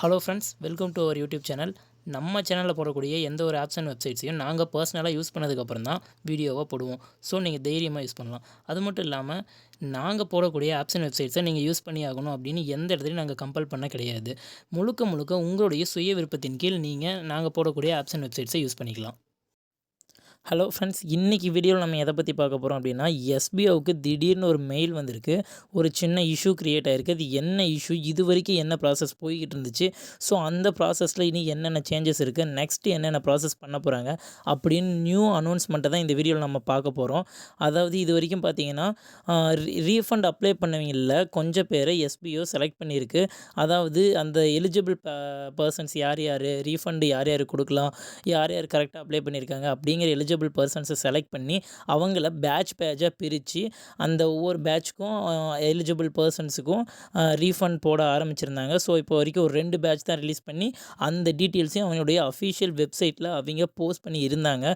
Hello friends welcome to our YouTube channel நம்ம சேனலில் போடக்கூடிய எந்த ஒரு ஆப்ஸ் அண்ட் வெப்சைட்ஸையும் நாங்கள் பர்சனலாக யூஸ் பண்ணதுக்கப்புறம் தான் வீடியோவாக போடுவோம். ஸோ நீங்கள் தைரியமாக யூஸ் பண்ணலாம். அது மட்டும் இல்லாமல் நாங்கள் போடக்கூடிய ஆப்ஸ் அண்ட் வெப்சைட்ஸை நீங்கள் யூஸ் பண்ணி ஆகணும் அப்படின்னு எந்த இடத்துலையும் நாங்கள் கம்பல் பண்ண கிடையாது. முழுக்க முழுக்க உங்களுடைய சுய விருப்பத்தின் கீழ் நீங்கள் நாங்கள் போடக்கூடிய ஆப்ஸ் அண்ட் வெப்சைட்ஸை யூஸ் பண்ணிக்கலாம். ஹலோ ஃப்ரெண்ட்ஸ் இன்றைக்கி வீடியோவில் நம்ம எதை பற்றி பார்க்க போகிறோம் அப்படின்னா எஸ்பிஓவுக்கு திடீர்னு ஒரு மெயில் வந்திருக்கு. ஒரு சின்ன இஷ்யூ க்ரியேட் ஆகிருக்கு அது என்ன இஷ்யூ இது வரைக்கும் என்ன ப்ராசஸ் போய்கிட்டு இருந்துச்சு? ஸோ அந்த ப்ராசஸில் இனி என்னென்ன சேஞ்சஸ் இருக்குது நெக்ஸ்ட்டு என்னென்ன ப்ராசஸ் பண்ண போகிறாங்க அப்படின்னு நியூ அனௌன்ஸ்மெண்ட்டை தான் இந்த வீடியோவில் நம்ம பார்க்க போகிறோம் அதாவது இது வரைக்கும் பார்த்தீங்கன்னா ரீஃபண்ட் அப்ளை பண்ணவங்களில் கொஞ்சம் பேரை எஸ்பிஓ செலக்ட் பண்ணியிருக்கு. அதாவது அந்த எலிஜிபிள் பர்சன்ஸ் யார் யார்? ரீஃபண்டு யார் யார் கொடுக்கலாம்? யார் யார் கரெக்டாக அப்ளை பண்ணியிருக்காங்க? அப்படிங்கிற எலிஜிபிள் பர்சன்ஸை செலக்ட் பண்ணி அவங்கள பேட்ச் பேட்சாக பிரித்து அந்த ஒவ்வொரு பேட்ச்க்கும் எலிஜிபிள் பர்சன்ஸுக்கும் ரீஃபண்ட் போட ஆரம்பிச்சிருந்தாங்க. ஸோ இப்போ வரைக்கும் ஒரு ரெண்டு பேட்ச் தான் ரிலீஸ் பண்ணி அந்த டீட்டெயில்ஸையும் அவங்களுடைய அஃபிஷியல் வெப்சைட்டில் அவங்க போஸ்ட் பண்ணி இருந்தாங்க.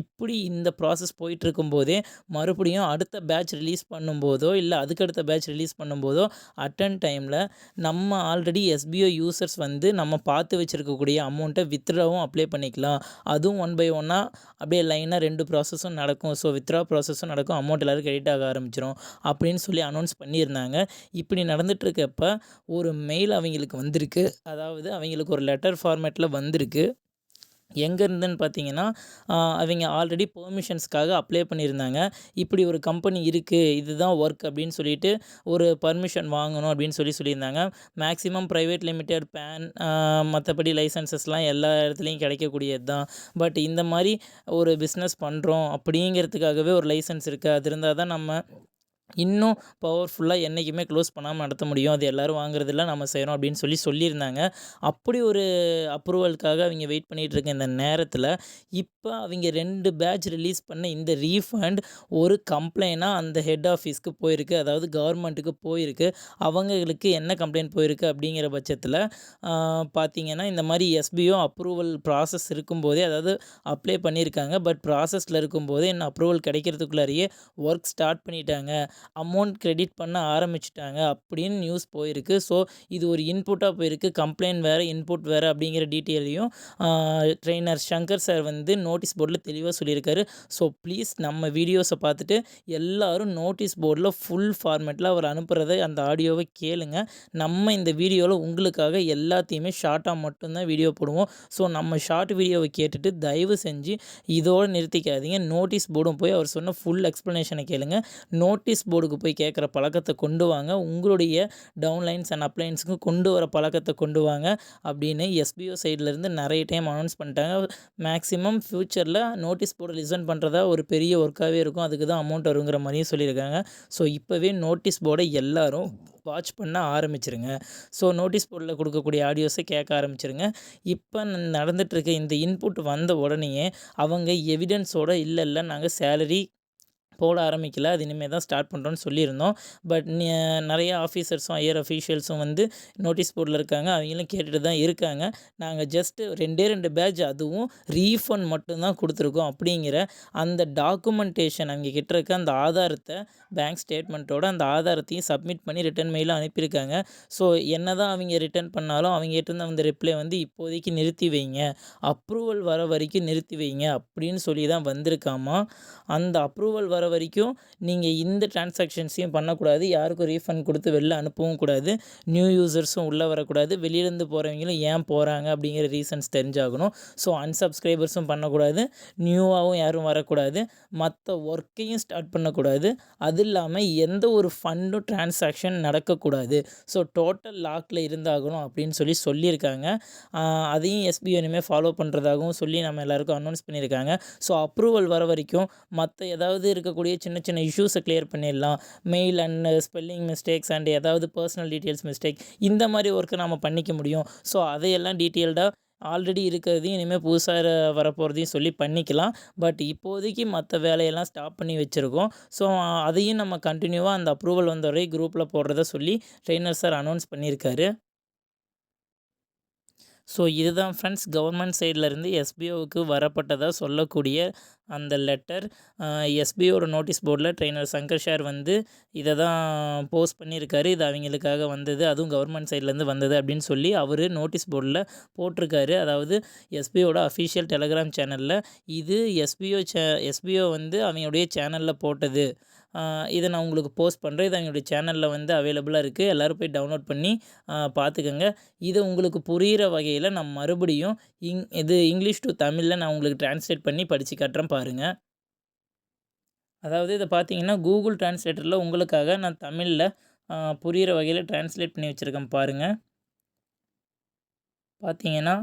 இப்படி இந்த ப்ராசஸ் போயிட்டு இருக்கும்போதே மறுபடியும் அடுத்த பேட்ச் ரிலீஸ் பண்ணும்போதோ இல்லை அதுக்கடுத்த பேட்ச் ரிலீஸ் பண்ணும்போதோ அட்டன் டைமில் நம்ம ஆல்ரெடி எஸ்பிஓ யூசர்ஸ் வந்து நம்ம பார்த்து வச்சுருக்கக்கூடிய அமௌண்ட்டை வித்ட்ராவும் அப்ளை பண்ணிக்கலாம். அதுவும் ஒன் பை ஒன்னாக அப்படியே லைனாக ரெண்டு ப்ராசஸும் நடக்கும். ஸோ வித்ட்ரா ப்ராசஸும் நடக்கும். அமௌண்ட் எல்லோரும் கிரெடிட் ஆக ஆரம்பிச்சிடும் அப்படின்னு சொல்லி அனௌன்ஸ் பண்ணியிருந்தாங்க. இப்படி நடந்துகிட்ருக்கப்ப ஒரு மெயில் அவங்களுக்கு வந்திருக்கு. அதாவது அவங்களுக்கு ஒரு லெட்டர் ஃபார்மேட்டில் வந்திருக்கு. எங்கே இருந்துன்னு பார்த்தீங்கன்னா அவங்க ஆல்ரெடி பெர்மிஷன்ஸ்க்காக அப்ளை பண்ணியிருந்தாங்க. இப்படி ஒரு கம்பெனி இருக்குது இதுதான் ஒர்க் அப்படின்னு சொல்லிட்டு ஒரு பர்மிஷன் வாங்கணும் அப்படின்னு சொல்லி சொல்லியிருந்தாங்க. மேக்ஸிமம் ப்ரைவேட் லிமிடெட் பேன் மற்றபடி லைசன்சஸ்லாம் எல்லா இடத்துலையும் கிடைக்கக்கூடியது தான். பட் இந்த மாதிரி ஒரு பிஸ்னஸ் பண்ணுறோம் அப்படிங்கிறதுக்காகவே ஒரு லைசன்ஸ் இருக்குது அது இருந்தால் தான் நம்ம இன்னும் பவர்ஃபுல்லாக என்றைக்குமே க்ளோஸ் பண்ணாமல் நடத்த முடியும். அது எல்லோரும் வாங்குறதில்ல நம்ம செய்கிறோம் அப்படின்னு சொல்லி சொல்லியிருந்தாங்க. அப்படி ஒரு அப்ரூவலுக்காக அவங்க வெயிட் பண்ணிகிட்டு இருக்க இந்த நேரத்தில் இப்போ அவங்க ரெண்டு பேட்ச் ரிலீஸ் பண்ண இந்த ரீஃபண்ட் ஒரு கம்ப்ளைண்ட்டாக அந்த ஹெட் ஆஃபீஸ்க்கு போயிருக்கு. அதாவது கவர்மெண்ட்டுக்கு போயிருக்கு. அவங்களுக்கு என்ன கம்ப்ளைண்ட் போயிருக்கு அப்படிங்கிற பட்சத்தில் பார்த்தீங்கன்னா இந்த மாதிரி எஸ்பிஓ அப்ரூவல் ப்ராசஸ் இருக்கும்போதே அதாவது அப்ளை பண்ணியிருக்காங்க. பட் ப்ராசஸில் இருக்கும்போதே என்ன அப்ரூவல் கிடைக்கிறதுக்குள்ளாரியே ஒர்க் ஸ்டார்ட் பண்ணிட்டாங்க. அமௌண்ட் கிரெடிட் பண்ண ஆரம்பிச்சிட்டாங்க அப்படின்னு நியூஸ் போயிருக்கு. ஸோ இது ஒரு இன்புட்டாக போயிருக்கு. கம்ப்ளைண்ட் வேறு இன்புட் வேறு அப்படிங்கிற டீட்டெயிலையும் ட்ரெயினர் சங்கர் சார் வந்து நோட்டீஸ் போர்டில் தெளிவாக சொல்லியிருக்காரு. ஸோ ப்ளீஸ் நம்ம வீடியோஸை பார்த்துட்டு எல்லோரும் நோட்டீஸ் போர்டில் ஃபுல் ஃபார்மேட்டில் அவர் அனுப்புகிறத அந்த ஆடியோவை கேளுங்க. நம்ம இந்த வீடியோவில் உங்களுக்காக எல்லாத்தையுமே ஷார்ட்டாக மட்டும்தான் வீடியோ போடுவோம். ஸோ நம்ம ஷார்ட் வீடியோவை கேட்டுட்டு தயவு செஞ்சு இதோடு நிறுத்திக்காதீங்க. நோட்டீஸ் போர்டும் போய் அவர் சொன்ன ஃபுல் எக்ஸ்ப்ளனேஷனை கேளுங்க. நோட்டீஸ் போர்டுக்கு போய் கேட்குற பழக்கத்தை கொண்டு வாங்க. உங்களுடைய டவுன்லைன்ஸ் அண்ட் அப்ளைன்ஸுக்கும் கொண்டு வர பழக்கத்தை கொண்டு வாங்க. அப்படின்னு எஸ்பிஓ சைட்லேருந்து நிறைய டைம் அனௌன்ஸ் பண்ணிட்டாங்க. மேக்ஸிமம் ஃப்யூச்சரில் நோட்டீஸ் போர்டு லிசன் பண்ணுறதா ஒரு பெரிய ஒர்க்காகவே இருக்கும். அதுக்கு தான் அமௌண்ட் வருங்கிற மாதிரியும் சொல்லியிருக்காங்க. ஸோ இப்போவே நோட்டீஸ் போர்டை எல்லோரும் வாட்ச் பண்ண ஆரம்பிச்சிருங்க. ஸோ நோட்டீஸ் போர்டில் கொடுக்கக்கூடிய ஆடியோஸை கேட்க ஆரம்பிச்சிருங்க. இப்போ நடந்துகிட்ருக்க இந்த இன்புட் வந்த உடனேயே அவங்க எவிடன்ஸோட இல்லை இல்லை நாங்கள் சேலரி போட ஆரம்பிக்கல. அது இனிமேல் தான் ஸ்டார்ட் பண்ணுறோன்னு சொல்லியிருந்தோம். பட் நிறைய ஆஃபீஸர்ஸும் ஐயர் அஃபீஷியல்ஸும் வந்து நோட்டீஸ் போர்டில் இருக்காங்க. அவங்களும் கேட்டுட்டு தான் இருக்காங்க. நாங்கள் ஜஸ்ட்டு ரெண்டே ரெண்டு பேட்ச் அதுவும் ரீஃபண்ட் மட்டும்தான் கொடுத்துருக்கோம் அப்படிங்கிற அந்த டாக்குமெண்டேஷன் அவங்க கிட்ட இருக்க அந்த ஆதாரத்தை பேங்க் ஸ்டேட்மெண்ட்டோட அந்த ஆதாரத்தையும் சப்மிட் பண்ணி ரிட்டன் மெயிலும் அனுப்பியிருக்காங்க. ஸோ என்ன தான் அவங்க ரிட்டர்ன் பண்ணாலும் அவங்க கிட்டேருந்து அந்த ரிப்ளை வந்து இப்போதைக்கு நிறுத்தி வைங்க. அப்ரூவல் வர வரைக்கும் நிறுத்தி வைங்க அப்படின்னு சொல்லி தான் வந்திருக்காமா? அந்த அப்ரூவல் வர வரைக்கும் நீங்கள் இந்த டிரான்சாக்ஷன்ஸையும் பண்ணக்கூடாது. யாருக்கும் ரீஃபண்ட் கொடுத்து வெளில அனுப்பவும் கூடாது. நியூ யூசர்ஸும் உள்ளே வரக்கூடாது. வெளியிலேருந்து போகிறவங்களும் ஏன் போகிறாங்க அப்படிங்கிற ரீசன்ஸ் தெரிஞ்சாகணும். ஸோ அன்சப்ஸ்கிரைபர்ஸும் பண்ணக்கூடாது. நியூவாகவும் யாரும் வரக்கூடாது. மற்ற ஒர்க்கையும் ஸ்டார்ட் பண்ணக்கூடாது. அது இல்லாமல் எந்த ஒரு ஃபண்டும் டிரான்சாக்ஷன் நடக்கக்கூடாது. ஸோ டோட்டல் லாக்கில் இருந்தாகணும் அப்படின்னு சொல்லி சொல்லியிருக்காங்க. அதையும் எஸ்பிஐ இனிமேல் ஃபாலோ பண்ணுறதாகவும் சொல்லி நம்ம எல்லாருக்கும் அனௌன்ஸ் பண்ணியிருக்காங்க. ஸோ அப்ரூவல் வர வரைக்கும் மற்ற ஏதாவது இருக்கக்கூடிய சின்ன சின்ன இஷ்யூஸை கிளியர் பண்ணிடலாம். Mail and spelling mistakes and ஏதாவது பர்சனல் டீட்டெயில்ஸ் மிஸ்டேக் இந்த மாதிரி ஒர்க்கை நம்ம பண்ணிக்க முடியும். ஸோ அதையெல்லாம் டீட்டெயில்டாக ஆல்ரெடி இருக்கிறதையும் இனிமேல் புதுசாக வரப்போகிறதையும் சொல்லி பண்ணிக்கலாம். பட் இப்போதைக்கு மற்ற வேலையெல்லாம் ஸ்டாப் பண்ணி வச்சுருக்கோம். ஸோ அதையும் நம்ம கண்டினியூவாக அந்த அப்ரூவல் வந்த வரை குரூப்பில் போடுறத சொல்லி ட்ரெயினர் சார் அனௌன்ஸ் பண்ணியிருக்காரு ஸோ இதுதான் ஃப்ரெண்ட்ஸ் கவர்மெண்ட் சைட்லேருந்து எஸ்பிஓவுக்கு வரப்பட்டதாக சொல்லக்கூடிய அந்த லெட்டர் எஸ்பியோட நோட்டீஸ் போர்டில் ட்ரெயினர் சங்கர் ஷேர் வந்து இதை தான் போஸ்ட் பண்ணியிருக்காரு. இது அவங்களுக்காக வந்தது அதுவும் கவர்மெண்ட் சைட்லேருந்து வந்தது அப்படின்னு சொல்லி அவர் நோட்டீஸ் போர்டில் போட்டிருக்காரு. அதாவது எஸ்பியோட அஃபிஷியல் டெலகிராம் சேனலில் இது எஸ்பிஓ சே எஸ்பிஓ வந்து அவங்களுடைய சேனலில் போட்டது. இதை நான் உங்களுக்கு போஸ்ட் பண்ணுறேன். இது அவங்களுடைய சேனலில் வந்து அவைலபிளாக இருக்குது. எல்லோரும் போய் டவுன்லோட் பண்ணி பார்த்துக்கோங்க. இதை உங்களுக்கு புரிகிற வகையில் நான் மறுபடியும் இங் இது இங்கிலீஷ் டு தமிழில் நான் உங்களுக்கு ட்ரான்ஸ்லேட் பண்ணி படித்து காட்டுறேன் பாருங்கள் அதாவது இதை பார்த்தீங்கன்னா கூகுள் டிரான்ஸ்லேட்டரில் உங்களுக்காக நான் தமிழில் புரிகிற வகையில் ட்ரான்ஸ்லேட் பண்ணி வச்சுருக்கேன் பாருங்கள் பார்த்தீங்கன்னா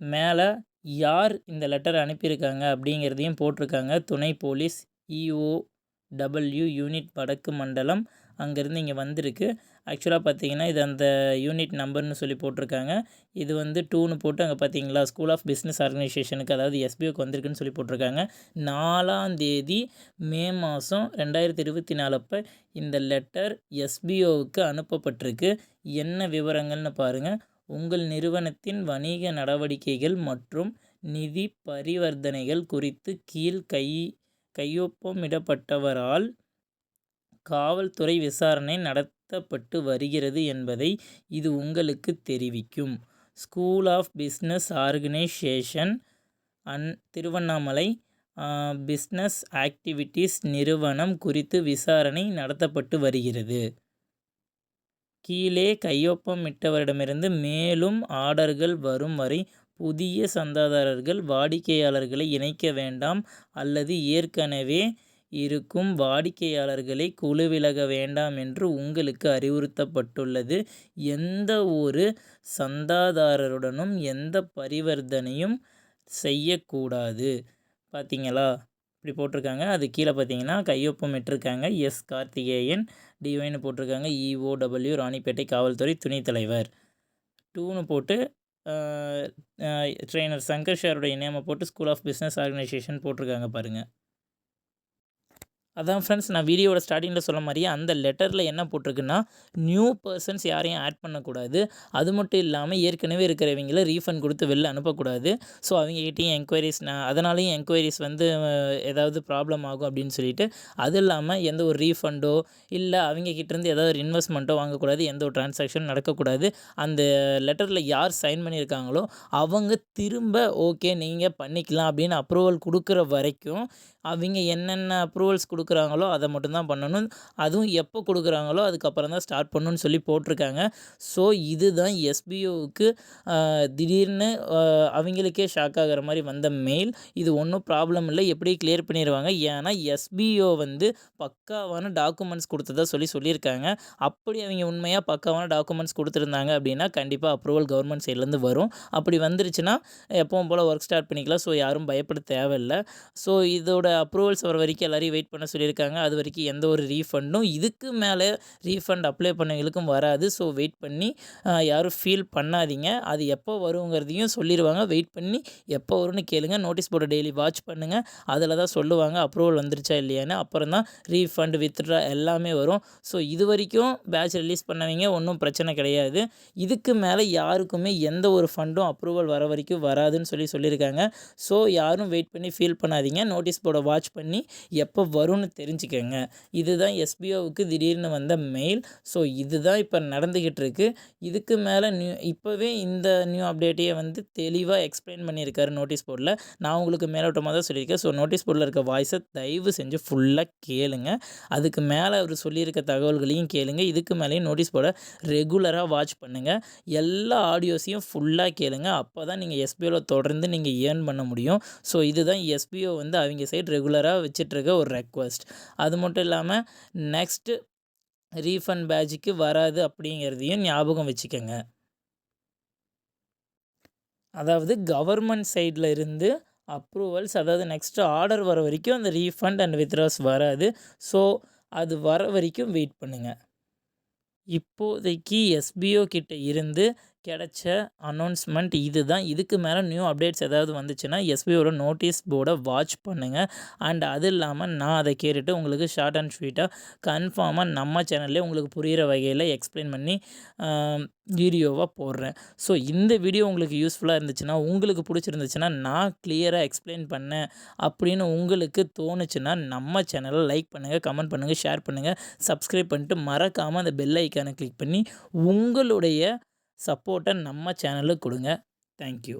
மேலே யார் இந்த லெட்டர் அனுப்பியிருக்காங்க அப்படிங்கிறதையும் போட்டிருக்காங்க. துணை போலீஸ் இஓ டபிள்யூ யூனிட் வடக்கு மண்டலம் அங்கேருந்து இங்கே வந்திருக்கு. ஆக்சுவலாக பார்த்தீங்கன்னா இது அந்த யூனிட் நம்பர்னு சொல்லி போட்டிருக்காங்க. இது வந்து டூன்னு போட்டு அங்கே பார்த்தீங்களா ஸ்கூல் ஆஃப் பிஸ்னஸ் ஆர்கனைசேஷனுக்கு அதாவது எஸ்பிஓக்கு வந்திருக்குன்னு சொல்லி போட்டிருக்காங்க. நாலாம் தேதி மே மாதம் ரெண்டாயிரத்தி இருபத்தி நாலப்போ இந்த லெட்டர் எஸ்பிஓவுக்கு அனுப்பப்பட்டிருக்கு. என்ன விவரங்கள்னு பாருங்கள் உங்கள் நிறுவனத்தின் வணிக நடவடிக்கைகள் மற்றும் நிதி பரிவர்த்தனைகள் குறித்து கீழ் கை கையொப்பமிடப்பட்டவரால் காவல்துறை விசாரணை நடத் நடத்தப்பட்டு வருகிறது என்பதை இது உங்களுக்கு தெரிவிக்கும். School of business organisation and Tiruvannamalai business activities நிறுவனம் குறித்து விசாரணை நடத்தப்பட்டு வருகிறது. கீழே கையொப்பமிட்டவரிடமிருந்து மேலும் ஆர்டர்கள் வரும் வரை புதிய சந்தாதாரர்கள் வாடிக்கையாளர்களை இணைக்க வேண்டாம் அல்லது ஏற்கனவே இருக்கும். வாடிக்கையாளர்களை குழுவிலக வேண்டாம் என்று உங்களுக்கு அறிவுறுத்தப்பட்டுள்ளது. எந்த ஒரு சந்தாதாரருடனும் எந்த பரிவர்த்தனையும் செய்யக்கூடாது. பார்த்தீங்களா இப்படி போட்டிருக்காங்க. அது கீழே பார்த்தீங்கன்னா கையொப்பம் இட்டிருக்காங்க எஸ். கார்த்திகேயன் டிஒய்னு போட்டிருக்காங்க. இஓடபிள்யூ ராணிப்பேட்டை காவல்துறை துணைத் தலைவர். டூன்னு போட்டு ட்ரெயினர் சங்கர் ஷாருடைய நேமை போட்டு ஸ்கூல் ஆஃப் பிஸ்னஸ் ஆர்கனைசேஷன் போட்டிருக்காங்க பாருங்கள் அதான் ஃப்ரெண்ட்ஸ் நான் வீடியோட ஸ்டார்டிங்கில் சொன்ன மாதிரியே அந்த லெட்டரில் என்ன போட்டிருக்குன்னா நியூ பர்சன்ஸ் யாரையும் ஆட் பண்ணக்கூடாது. அது மட்டும் இல்லாமல் ஏற்கனவே இருக்கிறவங்கள ரீஃபண்ட் கொடுத்து வெளில அனுப்பக்கூடாது. ஸோ அவங்ககிட்டையும் என்கொயரிஸ் நான் அதனாலையும் என்கொயரிஸ் வந்து ஏதாவது ப்ராப்ளம் ஆகும் அப்படின்னு சொல்லிட்டு அது இல்லாமல் எந்த ஒரு ரீஃபண்டோ இல்லை அவங்கக்கிட்டேருந்து ஏதாவது ஒரு இன்வெஸ்ட்மெண்ட்டோ வாங்கக்கூடாது. எந்த ஒரு டிரான்சாக்ஷன் நடக்கக்கூடாது. அந்த லெட்டரில் யார் சைன் பண்ணியிருக்காங்களோ அவங்க திரும்ப ஓகே நீங்கள் பண்ணிக்கலாம் அப்படின்னு அப்ரூவல் கொடுக்குற வரைக்கும் அவங்க என்னென்ன அப்ரூவல்ஸ் கொடுக்குறாங்களோ அதை மட்டும்தான் பண்ணணும். அதுவும் எப்போ கொடுக்குறாங்களோ அதுக்கப்புறம் தான் ஸ்டார்ட் பண்ணணும்னு சொல்லி போட்டிருக்காங்க. ஸோ இதுதான் எஸ்பிஓவுக்கு திடீர்னு அவங்களுக்கே ஷாக் ஆகிற மாதிரி வந்த மெயில் இது ஒன்றும் ப்ராப்ளம் இல்லை. எப்படி கிளியர் பண்ணிடுவாங்க ஏன்னா எஸ்பிஓ வந்து பக்காவான டாக்குமெண்ட்ஸ் கொடுத்ததா சொல்லி சொல்லியிருக்காங்க. அப்படி அவங்க உண்மையாக பக்காவான டாக்குமெண்ட்ஸ் கொடுத்துருந்தாங்க அப்படின்னா கண்டிப்பாக அப்ரூவல் கவர்மெண்ட் சைட்லேருந்து வரும். அப்படி வந்துருச்சுன்னா எப்பவும் போல் ஒர்க் ஸ்டார்ட் பண்ணிக்கலாம். ஸோ யாரும் பயப்பட தேவையில்லை. ஸோ இதோட அப்ரூவல்ஸ் வர வரைக்கும் எல்லோரையும் வெயிட் பண்ண சொல்லியிருக்காங்க. அது வரைக்கும் எந்த ஒரு ரீஃபண்டும் இதுக்கு மேலே ரீஃபண்ட் அப்ளை பண்ணவங்களுக்கும் வராது. ஸோ வெயிட் பண்ணி யாரும் ஃபீல் பண்ணாதீங்க. அது எப்போ வருங்கிறதையும் சொல்லிடுவாங்க வெயிட் பண்ணி எப்போ வரும்னு கேளுங்க. நோட்டீஸ் போர்டை டெய்லி வாட்ச் பண்ணுங்கள் அதில் தான் சொல்லுவாங்க. அப்ரூவல் வந்துருச்சா இல்லையான்னு. அப்புறம் தான் ரீஃபண்ட் வித்ட்ரா எல்லாமே வரும். ஸோ இது வரைக்கும் பேட்ச் ரிலீஸ் பண்ணவங்க ஒன்றும் பிரச்சனை கிடையாது. இதுக்கு மேலே யாருக்குமே எந்த ஒரு ஃபண்டும் அப்ரூவல் வர வரைக்கும் வராதுன்னு சொல்லி சொல்லியிருக்காங்க. ஸோ யாரும் வெயிட் பண்ணி ஃபீல் பண்ணாதீங்க. நோட்டீஸ் போர்டை வாட்ச் பண்ணி எப்போ வரும்னு தெரிஞ்சுக்கோங்க. இதுதான் எஸ்பிஓவுக்கு திடீர்னு வந்த மெயில் ஸோ இதுதான் இப்போ நடந்துக்கிட்டு இருக்குது இதுக்கு மேலே நியூ இப்போவே இந்த நியூ அப்டேட்டையே வந்து தெளிவாக எக்ஸ்பிளைன் பண்ணியிருக்காரு நோட்டீஸ் போர்டில் நான் உங்களுக்கு மேலோட்டமாக தான் சொல்லியிருக்கேன். ஸோ நோட்டீஸ் போர்டில் இருக்க வாய்ஸை தயவு செஞ்சு ஃபுல்லாக கேளுங்க. அதுக்கு மேலே அவர் சொல்லியிருக்க தகவல்களையும் கேளுங்க. இதுக்கு மேலேயும் நோட்டீஸ் போர்டை ரெகுலராக வாட்ச் பண்ணுங்கள் எல்லா ஆடியோஸையும் ஃபுல்லாக கேளுங்க. அப்போ தான் நீங்கள் எஸ்பிஓவில் தொடர்ந்து நீங்கள் ஏர்ன் பண்ண முடியும். ஸோ இதுதான் எஸ்பிஓ வந்து அவங்க சைடு ரெகுலராக வச்சிட்ருக்க ஒரு ரெக்வஸ்ட் அது மட்டும் இல்லாமல் நெக்ஸ்ட்டு ரீஃபண்ட் பேஜுக்கு வராது அப்படிங்கிறதையும் ஞாபகம் வச்சுக்கோங்க. அதாவது கவர்மெண்ட் சைடில் இருந்து அப்ரூவல்ஸ் அதாவது நெக்ஸ்ட்டு ஆர்டர் வர வரைக்கும் அந்த ரீஃபண்ட் அண்ட் வித்ராஸ் வராது. ஸோ அது வர வரைக்கும் வெயிட் பண்ணுங்கள் இப்போதைக்கு எஸ்பிஓ கிட்ட இருந்து கிடைச்ச அனௌன்ஸ்மெண்ட் இது தான் இதுக்கு மேலே நியூ அப்டேட்ஸ் ஏதாவது வந்துச்சுன்னா எஸ்பியோட நோட்டீஸ் போர்டை வாட்ச் பண்ணுங்கள் அண்ட் அது இல்லாமல் நான் அதை கேட்டுட்டு உங்களுக்கு ஷார்ட் அண்ட் ஸ்வீட்டாக கன்ஃபார்மாக நம்ம சேனல்லே உங்களுக்கு புரிகிற வகையில் எக்ஸ்பிளைன் பண்ணி வீடியோவாக போடுறேன். ஸோ இந்த வீடியோ உங்களுக்கு யூஸ்ஃபுல்லாக இருந்துச்சுன்னா உங்களுக்கு பிடிச்சிருந்துச்சுன்னா நான் கிளியராக எக்ஸ்பிளைன் பண்ணேன் அப்படின்னு உங்களுக்கு தோணுச்சுன்னா நம்ம சேனலை லைக் பண்ணுங்கள் கமெண்ட் பண்ணுங்கள் ஷேர் பண்ணுங்கள் சப்ஸ்கிரைப் பண்ணிட்டு மறக்காமல் அந்த பெல் ஐக்கானை கிளிக் பண்ணி உங்களுடைய சப்போர்ட்டை நம்ம சேனலுக்கு கொடுங்க. தேங்க்யூ.